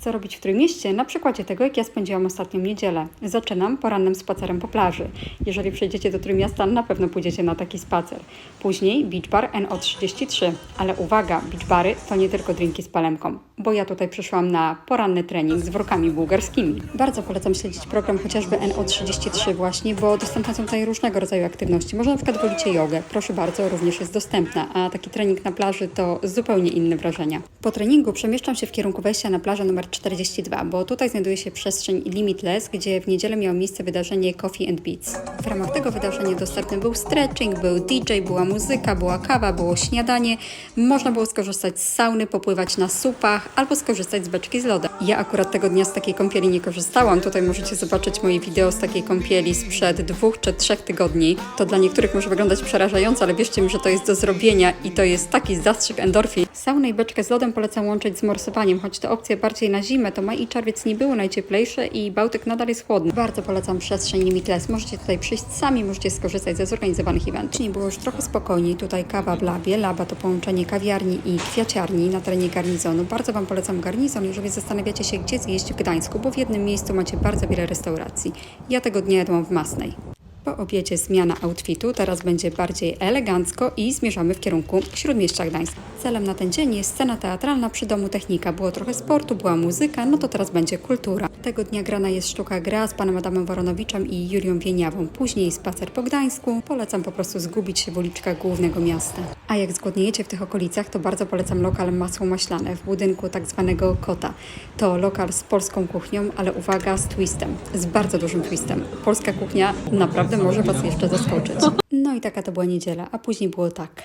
Co robić w Trójmieście? Na przykładzie tego, jak ja spędziłam ostatnią niedzielę. Zaczynam porannym spacerem po plaży. Jeżeli przyjdziecie do Trójmiasta, na pewno pójdziecie na taki spacer. Później beach bar NO33. Ale uwaga, beach bary to nie tylko drinki z palemką, bo ja tutaj przyszłam na poranny trening z workami bułgarskimi. Bardzo polecam śledzić program chociażby NO33 właśnie, bo dostępne są tutaj różnego rodzaju aktywności. Może na przykład wolicie jogę, proszę bardzo, również jest dostępna, a taki trening na plaży to zupełnie inne wrażenia. Po treningu przemieszczam się w kierunku wejścia na plażę numer 42, bo tutaj znajduje się przestrzeń Limitless, gdzie w niedzielę miało miejsce wydarzenie Coffee and Beats. W ramach tego wydarzenia dostępny był stretching, był DJ, była muzyka, była kawa, było śniadanie. Można było skorzystać z sauny, popływać na supach albo skorzystać z beczki z lodem. Ja akurat tego dnia z takiej kąpieli nie korzystałam. Tutaj możecie zobaczyć moje wideo z takiej kąpieli sprzed dwóch czy trzech tygodni. To dla niektórych może wyglądać przerażająco, ale wierzcie mi, że to jest do zrobienia i to jest taki zastrzyk endorfin. Saunę i beczkę z lodem polecam łączyć z morsowaniem, choć te opcje bardziej na zimę, to maj i czerwiec nie były najcieplejsze i Bałtyk nadal jest chłodny. Bardzo polecam przestrzeń Limitless. Możecie tutaj przyjść sami, możecie skorzystać ze zorganizowanych eventów. Wcześniej było już trochę spokojniej. Tutaj kawa w labie. Laba to połączenie kawiarni i kwiaciarni na terenie garnizonu. Bardzo Wam polecam garnizon, jeżeli zastanawiacie się, gdzie zjeść w Gdańsku, bo w jednym miejscu macie bardzo wiele restauracji. Ja tego dnia jadłam w Masnej. Po obiedzie zmiana outfitu, teraz będzie bardziej elegancko i zmierzamy w kierunku Śródmieścia Gdańska. Celem na ten dzień jest scena teatralna przy Domu Technika. Było trochę sportu, była muzyka, no to teraz będzie kultura. Tego dnia grana jest sztuka gra z panem Adamem Waronowiczem i Julią Wieniawą. Później spacer po Gdańsku. Polecam po prostu zgubić się w uliczkach głównego miasta. A jak zgłodniejecie w tych okolicach, to bardzo polecam lokal Masło Maślane w budynku tak zwanego Kota. To lokal z polską kuchnią, ale uwaga, z twistem. Z bardzo dużym twistem. Polska kuchnia naprawdę może Was jeszcze zaskoczyć. No i taka to była niedziela, a później było tak.